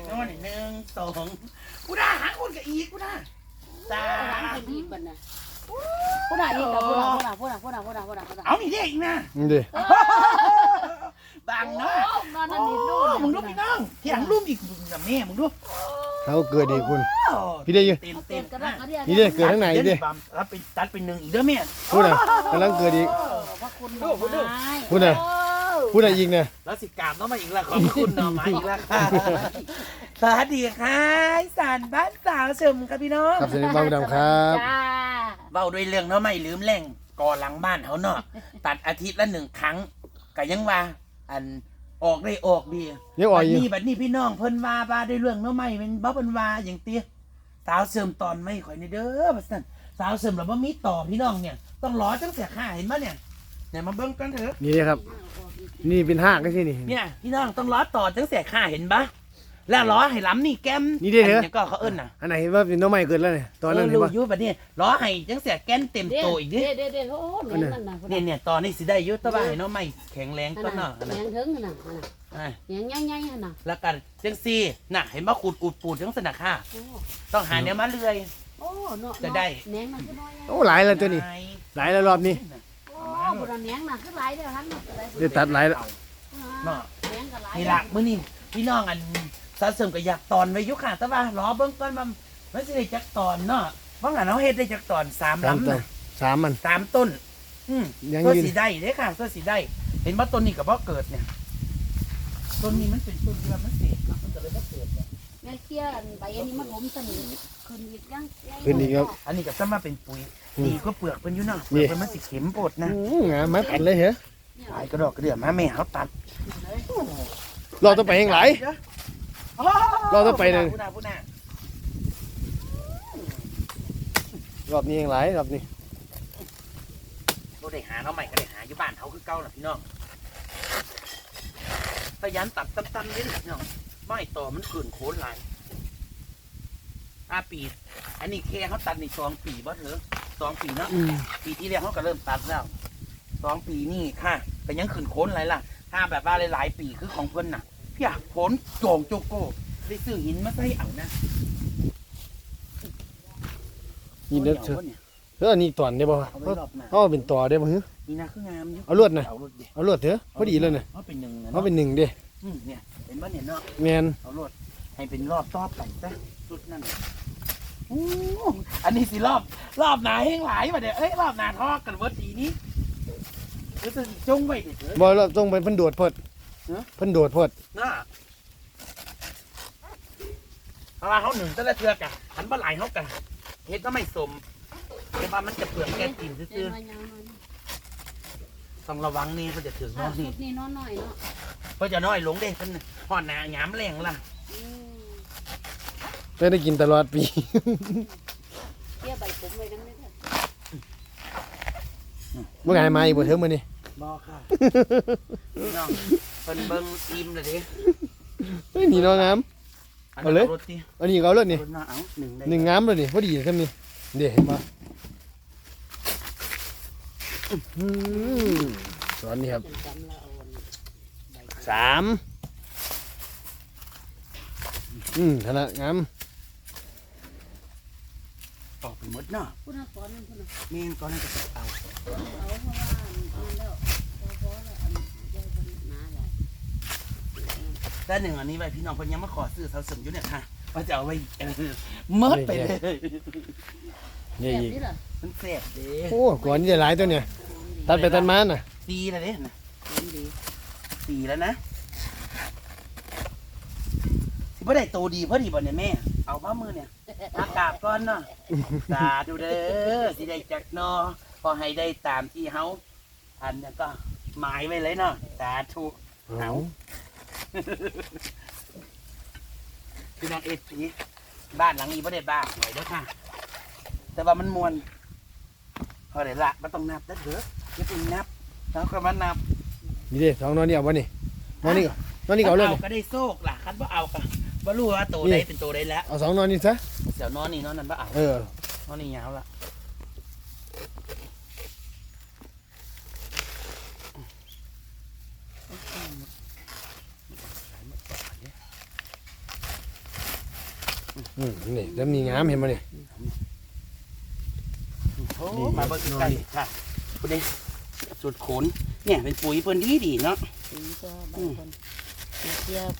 กโน่นนี่หนึ่งสองกูด่าหาคนกับอีกกูด่าสาหลังมคนอีกบัดน่ะผู้ใดอีกกับผู้ใดผู้ใดผู้ใดผู้ใดผู้ใดผู้ใดผู้ใดเอานี่เด็กนะนี่ดิบังเนาะนอนนั่นนี่ดูโอ้มึงดูพี่น้องที่หลังรูมอีกกับแม่มึงดูเขาเกิดดีคุณ โอ้พี่ได้อยังเต็มเต็เต็มมกระดนะกกระเดียนี่เด้เกิดทั้งไหนดิรับไปตัดเป็นหนึ่งอีกเด้อแม่พูดน่ะกำลังเกิดอีพระคุณดอกไม้พูดน่ะ พูดอะไรอีกเนี่ยแล้วสิกรามต้องมาอีกแล้วขอบคุณหน่อไม้อีกแล้วค่ะสวัสดีค่ะอีสารบ้านสาวเฉิมครับพี่น้องครับสวัสดีบ้างดำครับจ้าเบ้าด้วยเรื่องหน่อไม้ลืมแรงก่อหลังบ้านเขาเนาะตัดอาทิตย์ละหนึ่งครั้งก็ยังว่า อันออกได้ออกดียังอ่อยบัดอยู่นี้บัดนี้พี่น้องเพิ่นว่าว่าด้วยเรื่องหน้อไม่เป็นบ่เพิ่นว่าอย่างเตี้ยสาวเสริมตอนไม่ข่อยในเด้อบัดนั้นสาวเสริมแล้วบ่มีต่อพี่น้องเนี่ย ต้องรอจังเสียค่าเห็นบ่เนี่ยเนี่ยมาเบิ่งกันเถอะนี่เลยครับ นี่เป็นห้างก็ที่นี่ เนี่ยพี่น้องต้องรอต่อจังเสียค่าเห็นบ่แล้วรอให้ล้ำนี่แก้มนี่เด้อเหรออัก็เขาเอิ้นน่ะอันไหนเห็นว่าเป็นน้องใหม่เกิดแล้วเนี่ยตอนนั้นเออเห็นรู้ปะอยู่บัดนี้รอให้จังเสียแก้นเต็มโตอีกดิเด็ดเด็ดเด็ดโอ้แหนนั่นน่ะเนี่ยเนี่ยตอนนี้สิได้อยู่แต่ว่าให้หน้อไม่แข็งแรงก็เนาะแหนถึงน่ะอ่าแหนใหญ่ๆน่ะแล้วกันจังซี่น่ะเห็นบ่ขูดอูดปูดจังสนะค่ะ โอ้ต้องหาแนวมาเลื่อยโอ้เนาะจะได้แหนมันคือน้อยโอ้หลายแล้วตัวนี้ไหลายแล้วรอบนี้โอ้ บุญแหนน่ะคือหลายเด้อฮั่นเดี๋ยวตัดหลายแล้ว เนาะแหนก็หลายนี่ละมื้อนี้พี่น้องอันสะสมก็อยากตอนไว้อยู่ค่ะ แต่ว่ารอเบิ่งก่อนมันมันสิได้จักตอนเนาะเพรางั้นเฮาเฮ็ดได้จักตอนสามสามลำต้นนะสามมัน สามต้น อืมยังตัวยืน สีได้เด้ค่ะตัวสีได้ เห็นว่าต้นนี้ก็บ่เกิดเนี่ยต้นนี้มันเป็นต้นที่ว่ามันเศษเนาะมันก็เลยบ่เกิดเนี่ยแม่เคี้ยใบอันนี้มันล้มสนิทขึ้นอีกยัง ขึ้นอีกครับ อันนี้ก็จะมาเป็นปุ๋ย อืมดีก็เปลือกเพิ่นอยู่เนาะเปนี่ลือกเพิ่นมันสิเข็มโปดนะโอ้งามมาตัดเลยเหรอหลายกระดอกกระเดื่อมาแม่เฮาตัดรอต้องไปแห่งหลายเราต้องไปเลยพูดนะพูดนะรอบนี้แห่งหลายรอบนี้บ่ได้หาเนาะใหม่ก็ได้หาอยู่บ้านเขาคือเก่าน่ะพี่น้องพยายามตัดตันๆเด้อพี่น้องไม่ต่อมันขืนโคนหลายอาปี อันนี้แค่เขาตัดในสองปีบ่เถอะ สองปีเนาะอืมปีที่แล้วเขาก็เริ่มตัดแล้วสองปีนี่ค่ะแต่ยังขืนโคนอะไรล่ะถ้าแบบว่าหลายๆปีคือของเพิ่นน่ะพี่อยากผลโจงโจโก้ได้ซื้อหินมาใส่เอานะนี่เด้อเถเถอะอะเนี่ยเออนี่ตอนได้ป่ะเอาไว้รอบหน้าเขาเป็นต่อได้ป่ะฮึนี่นะคืองามอยู่เอาลวดน่ะเอาลวดดิเอาลวดเถอะพอดีเลยเนี่ยเอาเป็นหนึ่งนะเขาเนาะเป็นหนึ่งเด้อืมเนี่ยเห็นว่าเนี่ยเนาะแมนเอาลวดให้เป็นรอบต่อไปซะสุดนั่นน่ะโอ้อันนี้สิรอบรอบหนาแห้งหลายมาเดี๋ยวเอ้ยรอบหนาทอกันเวิร์ดดีนี้รู้สึกจงไว้เดี๋ยวเถอะบอลเราต้องไปเพิ่นโดดพดเนอะเพิ่นโดดพดน่าเพราะว่าเขาหนึ่งแต่ละเทือกอะหันบ่ไหลายเขากะเฮ็ดก็ไม่สมแต่ว่ามันจะเปลือกแกนกินเดิซื่อนมายาวหน่อยๆต้องระวังนี่เขาจะถึงอะเนาะชุนี่ดนี้น้อยหน่อยเนาะเพราะจะน้อยลงเด้เพิ่นหอดหนาหยามแรงล่ะอืม ไม่ได้กินตลอดปีเคี้ยใบผมไว้นั่นไม่ได้เมื่อไงมาอีกบ่เถอะมื้อนี้บ่ค่ะพี่น้องเพิ่นเบิ่งอิ่มเลยเด้เฮ้ยนี่เนาะงาม อันเอาเลย รถดิอันนี้ก็เอาเลยนี่รถมาเอาหนึ่งได้หนึ่งงามเลยนี่พอดีซำนี่เด้เห็นป่ะอืมสอนนี่ครับจนจำแล้วเอาอันใบสามอืมขนาดงาม ออกไปหมดเนาะพูดนะก่อนนั่นพูดนะแม่นก่อนนั้นก็จะเอาเอาเพราะว่าอันนั้นแล้วพอพอแล้วอันใหญ่เป็นหนาใหญ่ได้หนึ่งอันนี้ไว้พี่น้องเพิ่นยังมาขอซื้อเสาเสริมอยู่เนี่ยค่ะว่าจะเอาไว้เออเมิดไปเลยนี่แบบอีกนี้เหรอมันแซ่บเด้โอ้ก่อนนี่จะหลายตัวเนี่ยตัดไปตัดมาน่ะปีแล้วเด้นะดีปีแล้วนะสิ บ่ได้โตดีพอดีบ่เนี่ยแม่ เอามามือเนี่ยมากราบก่อนเนาะสาธุเด้อสิได้จักเนอพอให้ได้ตามที่เฮาอันนั้นก็หมายไว้เลยเนาะสาธุเอาพี่น้องเอฟซีบ้านหลังนี้ไม่ได้บ้าหน่อยเด้อค่ะ แต่ว่ามันมวนพอได้ละมันต้องนับนะเถอะอย่าไปนับแล้วก็มานับนี่เด้สองนอนนี่เอาบ่นี่นอนนี่ก็นอนนี่ก็เอาเลยเอานี่ก็ได้โซกล่ะคันว่าเอาก็ บ่รู้ว่าโตนี่ได้เป็นโตได้แล้ว เอาสองนอนนี่ซะ เดี๋ยวนอนนี่นอนนั่นบ่เอาเออ นอนนี่ยาวละอืมนี่แล้วมีงามเห็นไหมเนี่ยโอ้นี่มาเบิ่งใกล้ๆค่ะคุณเด้สุดขนเนี่ยเป็นปุ๋ยเพิ่นดีดีๆเนาะสีก็บางคน เทียบ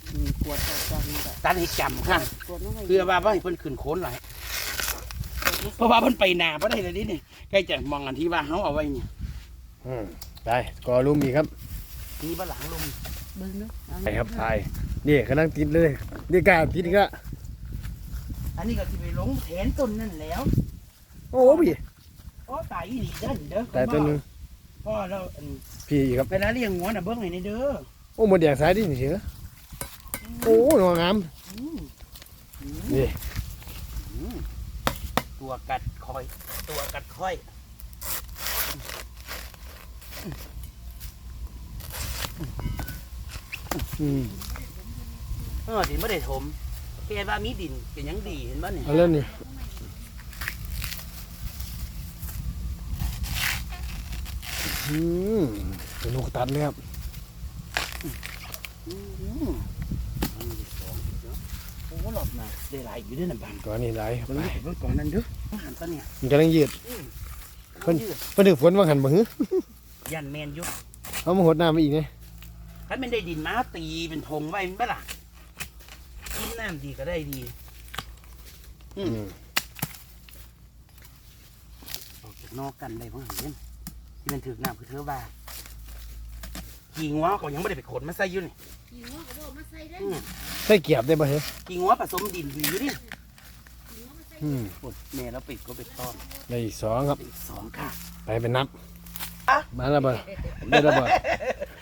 ขวดออกจากนี่ก็ตัดให้จำค่ะขวดน้องไอ้เพื่อว่าบ่ให้เพิ่นขึ้นโคนหลายเพราะว่าเพิ่นไปหนาบ่ได้เลยนี่นี่ใกล้จะมองอันที่ว่าเฮาเอาไว้เนี่ยอืมไปกอลุ่มอีกครับนี่บ่หลังลมเบิ่งเนาะไปครับไปนี่กำลังติดเลยนี่กล้าติดอีกละอันนี้ก็สิไปลงแทนต้นนั่นแล้ว โอ้พี่โอ้ตายอีหลีเด้อเด้อแต่ตัวหนึงพ่อแล้วอันพี่อีกครับเวลาเลี้ยงงัวน่ะเบิ่งให้นี่เด้อ โอ้หมดแดงสายดินี่เสียโอ้หนวงามอืมอืมนี่อืมตัวกัดคอย ตัวกัดค่อยอืมเออดินไม่ได้ถมแกว่ามีดินเป็นหยังดีเห็นบ่เนี่ยเอาแล้วนี่อืมเป็นลูกตัดเลยครับ อืมอันนี้สองเนาะ โอ้หลบน่ะได้หลายอยู่ด้วยน่ะบังก่อนนี่ไหลครับเบิ่งไปเบิ่งกล่องนั้นเด้ออาหารตอนเนี่ยมันกำลังยืดเพิ่นยืดเพิ่นถึงฝนว่าหันบ่หือยันแมนอยู่เอามาหดน้ำไปอีกไงถ้ามันได้ดินมาตีเป็นธงไว้มันบ่ล่ะกินน้ำดีก็ได้ดีอืมอืมออกจากนอกกันได้บ้างเห็นที่มันถือน้ำคือเธอว่ากี่งัวก็ยังไม่ได้ไปขนมาใส่อยู่นี่ ขี้งัวก็บอกมาใส่ได้อืม ใส่เกียบได้ป่ะเหรอกี่งัวผสมดินดีอยู่นี่อืมปวดแม่แล้วปิดก็ไปต้อนได้อีกสองครับ อีกสองค่ะ ไปเป็นนับ อะ มาแล้วบ่ได้แล้วบ่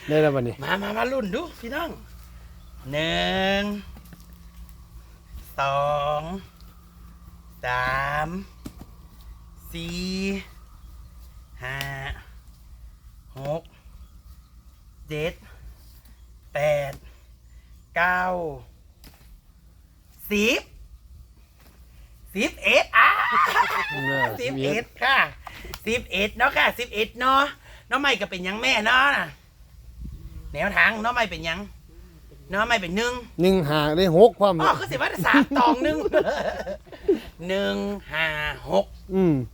ได้แล้วบ่นี่มามามารุ่นดูพี่น้องหนึ่งสองสามสี่ห้าหกเจ็ด แปดเก้าสิบสิบเอ็ดอะสิบเอ็ดค่ะสิบเอ็ดเนาะค่ะสิบเอ็ดเนาะน้องไม่ก็เป็นหยังแม่เนาะน่ะแนวทางน้องไม่เป็นหยังน้องไม่เป็นหนึ่งหนึ่งหาได้หกความอ๋อคือสิว่าสามตองหนึ่งหนึ่งห้าหกอืมคุณ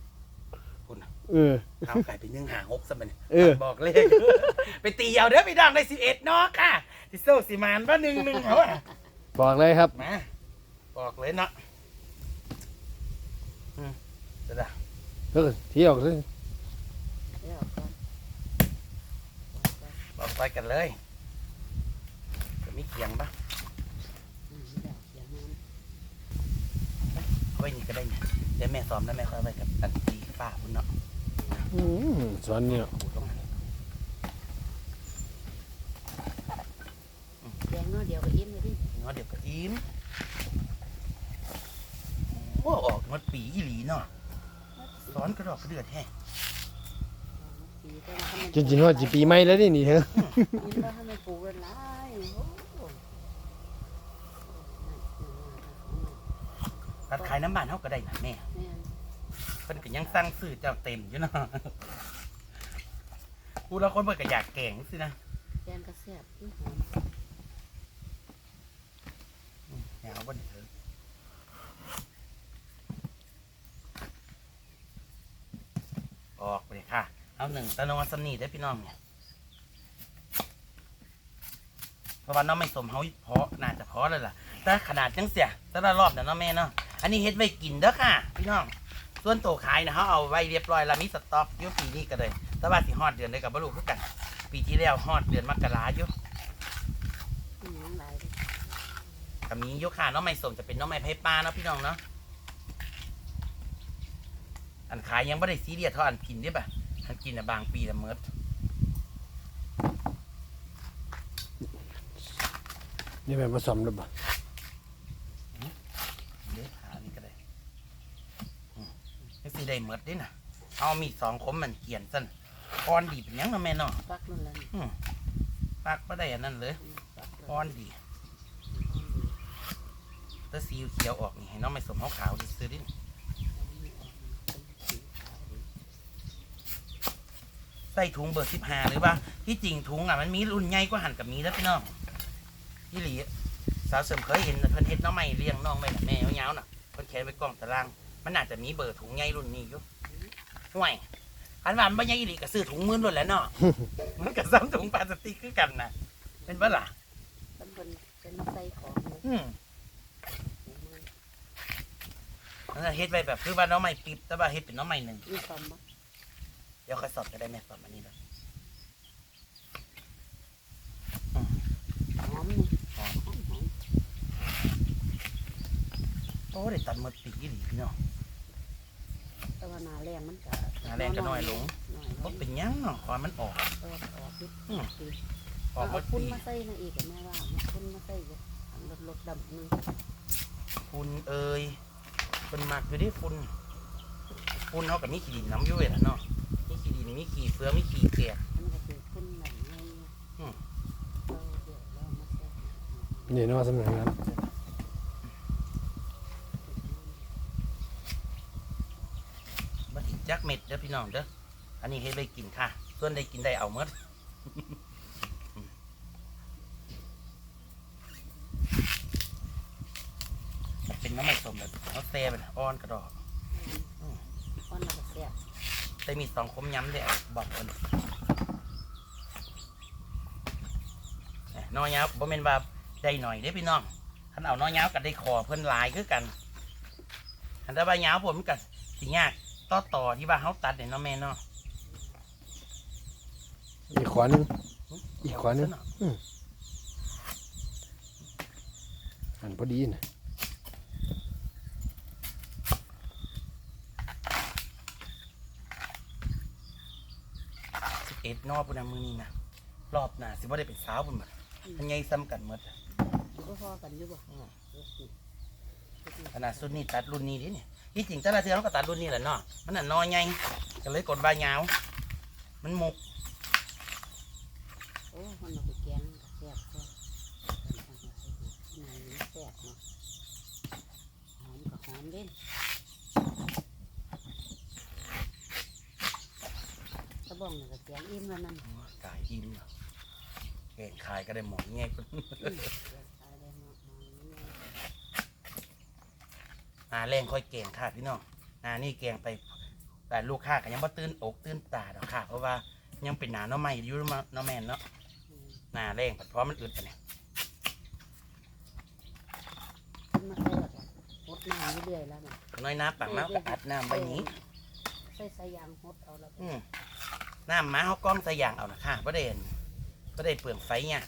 น่ะ เออ เอาไก่เป็นหนึ่งห้าหกซะมันเออ บอกเลข ไปตีเอาเด้อพี่ดังได้สิบเอ็ดเนาะค่ะสิโซสิมานว่าหนึ่งหนึ่งเขาอะบอกเลยครับ มาบอกเลยเนาะอืมเดี๋ยวนะเออเที่ยวเลยเดี๋ยวก่อนบอกไปกันเลยจะมีเกียงปะอืมเดี๋ยวเดี๋ยวนั้นเอาไว้นี่ก็ได้เนี่ยเดี๋ยวแม่ซ้อมแล้วแม่ค่อยไปกับอันตีฝ้าพุ่นเนาะ อืมสวนนี่ขูดลงมาแดงเนาะเดี๋ยวก็ยิ้มเลยดิเนาะเดี๋ยวก็ยิ้มโอ้ออกหมดปีอีหลีเนาะสอนกระดอกกระเดือดแฮะสีก็มาทำมันจริงๆว่าจีปีใหม่แล้วนี่นี่เถอะยิ้มแล้วให้มันปลูกกันหลายโอ้โหตัดขายน้ำมันเท่าก็ได้นะแม่แม่นเพิ่นก็ยังสั่งซื้อเจ้าเต็มอยู่เนาะกูแล้วคนเพิ่นก็อยากแกงสินะแกงกระแซ่บอื้อหอมอย่าเอาบ่ได้เถอะออกไปเลยค่ะ เอาหนึ่งตะนองสำนีได้อพี่น้องเนี่ยเพราะว่าน้องไม่สมเฮาเพาะน่าจะเพาะเลยล่ะแต่ขนาดจังเสียแต่ละรอบเนี่ยเน้องแม่เนาะอันนี้เฮ็ดไว้กินเด้อค่ะ พี่น้อง ส่วนตัวขายนะเขาเอาไว้เรียบร้อยแล้วมีสต็อกอยู่ปีนี้ก็เลย แต่ว่าสิฮอดเดือนได้กับบรูคือกัน ปีที่แล้วฮอดเดือนมกราอยู่อื้อหอมหลายเลยกับมีอยุค่ะน้องไม่สมจะเป็นน้องไม่ไผ่ปลาเนาะพี่น้องเนาะอันขายยังไม่ได้ซีเรียสเท่าอันกินเด้ป่ะอันกินอะบางปีละเมิดนี่แบบผสมหรือเปล่า เด้หานี่ก็ได้อื มนี่สิได้เมิดเด้น่ะ เอามีดสองคมมันเขียนสั้นอ่อนดีเป็นหยังเนาะแม่เนาะปักนั่นแหละนี่ปักไม่ได้อันนั้นเลยอืมปักเลยอ่อนดีแต่สีเขียวออกนี่ให้น้องไม่สมขาวๆซื้อๆดิใส่ถุงเบอร์สิบห้าหรือว่าที่จริงถุงอะมันมีรุ่นใหญ่กว่าหันกับมีแล้วพี่น้องยี่หลีสาวเสริมเคยเห็นเพิ่นเฮ็ดน้องใหม่เลี้ยงน้องไว้น่ะแม่ยาวๆน่ะเพิ่นเขียนไว้กล่องตาราง มันอาจจะมีเบอร์ถุงใหญ่รุ่นนี้อยู่ห่วยอันว่ามันบ่ใหญ่อีหลีก็ซื้อถุงมือรุ่นแหล้วเนาะ มันก็ซ้ำถุงพลาสติกคือกันน่ะเป็นบ่ล่ะเป็นเป็นเป็นใส่ของเลยอืมนั่นนะเฮ็ดไว้แบบคือว่าน้องใหม่ปิบแต่ว่าเฮ็ดเป็นน้องใหม่หนึ่ง มีความบ่เดี๋ยวค่อยสอบก็ได้แม่สอบอันนี้แล้วหอมนี่ หอม หอมหอม โอ้ได้ตัดหมดปีกอีหลีพี่น้องแต่ว่าหนาแรงมันก็หนาแรงก็น้อยลงน้อยลบ่งเป็นหยังเนาะขอให้มันออกเออออกดิอืมดีออกหมเอาดคุณปีมาใส่มาอีกอะแม่ว่าเอาคุณมาใส่อีกอันลดลดดำหนึงฝุ่นเอ่ยเป็นมักอยู่เดิฝุ่นฝุ่นเฮากับมีขี้ดินน้ำอยู่เว้ยล่ะเนาะมีขี้ดินมีขี้เฟืองมีขี้เกียมันก็คือคุณไหนไงอืม เราเดี๋ยวเรามาใส่นี่เนาะสำนักงาน บ่ติดจักเม็ดเด้อ พี่น้องเด้ออันนี้เฮ็ดไว้กินค่ะ ส่วนได้กินได้เอาหมดเป็นน้ำมันสมแบบเขาแซ่เป็นอ่อนกระดอกก้อนเราก็แซ่บแต่มีสองคมย้ำเลยบอกคนเอ้ยน้อยยาวบ่แม่นว่าได้หน่อยเด้อพี่น้องคันเอาน้อยยาวกับได้คอเพิ่นหลายคือกันคันแต่ว่ายาวผมกับสิยาก ต่อต่อที่ว่าเขาตัดเนี่ยเนาะแม่เนาะอีกขวาหนึง อีกขวาหนึ่งหันพอดีนะสิบเอ็ดนอกปุ่นนะมือนี้นะรอบหน้าสิบ่ได้เป็นสาวปุ่นบ่มันใหญ่ซ้ำกันหมดอะอยู่ก็พอกันอยู่บ่อืมเออสิขนาดสุดนี้ตัดรุ่นนี้ดิเนี่ย ที่จริงแต่ละเทือเขาก็ตัดรุ่นนี้แหละเนาะมันน่ะน้อยใหญ่ก็เลยกดว่ายาว มันมุกโอ้มันเอาไปแกงก็แซ่บก็ไหนมันแซ่บเนาะหอมกับหอมเด่นกระบ้องน่ะก็แกงอิ่มแล้วนั่น กายอิ่มเนาะแกงขายก็ได้หมอนง่ายพุ่นอืมแกงตายได้เนาะมองนี่ไง หาแรงค่อยแกงค่ะพี่น้องหานี่แกงไปแต่ลูกค้าก็ยังบ่ตื่นอกตื่นตาดอกค่ะ เพราะว่ายังเป็นหนาเนาะใหม่อยู่เนาะเนาะแม่นเนาะอืมหนาแรงเพราะมันอึดปะเนี่ยขึ้นมาใส่แบบหดน้ำเรื่อยๆแล้วมันน้อยน้ำปากน้ำก็อัดน้ำใบนี้ใส่สายยางหดเอาแล้วอืมน้ำหมาเขากล้องใส่ยางเอานะค่ะประเด็นประเด็นเปลืองไฟเนี่ย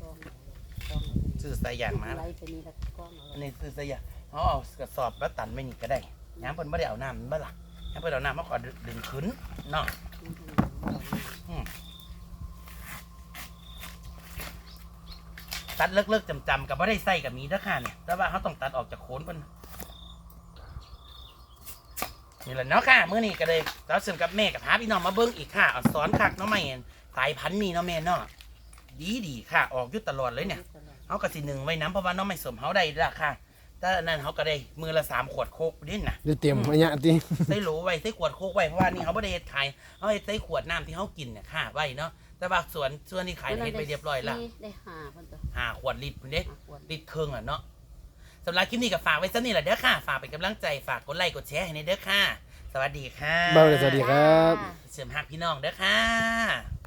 กล้องเอาเลยกล้องเอาเลยซื้อใส่ยางมาไล่ไปนี่แล้วกล้องเอาอันเลยนี้ซื้อใส่ยางเขาเอากระสอบแล้วตันไม่นี่ก็ได้ย้ำเพิ่นไม่ได้เอาน้ำมันบ้าล่ะย้ำเพิ่นเอาน้ำมาขอดึงขึ้นเนาะมันทำให้เราเนี่ยตัดเลิกๆจำๆกับไม่ได้ใส่กับมีเด้อค่ะเนี่ย แต่ว่าเขาต้องตัดออกจากโคนเพิ่นนี่แหละเนาะค่ะเมื่อนี้ก็เลยเราเสริมกับแม่กับพาพี่น้องมาเบิ้งอีกค่ะเอาสอนคักเนาะแม่นสายพันธุ์นี่เนาะแม่เนาะดีดีๆค่ะ ออกอยุตลอดเลยเนี่ยเขาก็สิหนึ่งไว้น้ำเพราะว่าน้องไม่สมเขาได้ราคา แต่อันนั้นเขาก็ได้มือละสามขวดโคกดิ้นนะได้เตรียมอันเนี้ยติใส่โหลไว้ใส่ขวดโคกไว้เพราะว่านี่เขาไม่ได้เฮ็ดขายเขาให้ใส่ขวดน้ำที่เขากินเนี่ยค่ะไว้เนาะแต่ว่าส่วนส่วนที่ขายเนี่ยเฮ็ดไปเรียบร้อยละนี่ได้หาเพิ่นตัวห้าขวดลิตรพุ่นเด้ หาขวดลิตรครึ่งอะเนาะสำหรับคลิปนี้ก็ฝากไว้ซะนี่แหละเด้อค่ะ ฝากเป็นกำลังใจฝากกดไลค์กดแชร์ให้ในเด้อค่ะ สวัสดีค่ะเบาเลยสวัสดีครับจ้าเสริมหักพี่น้องเด้อค่ะ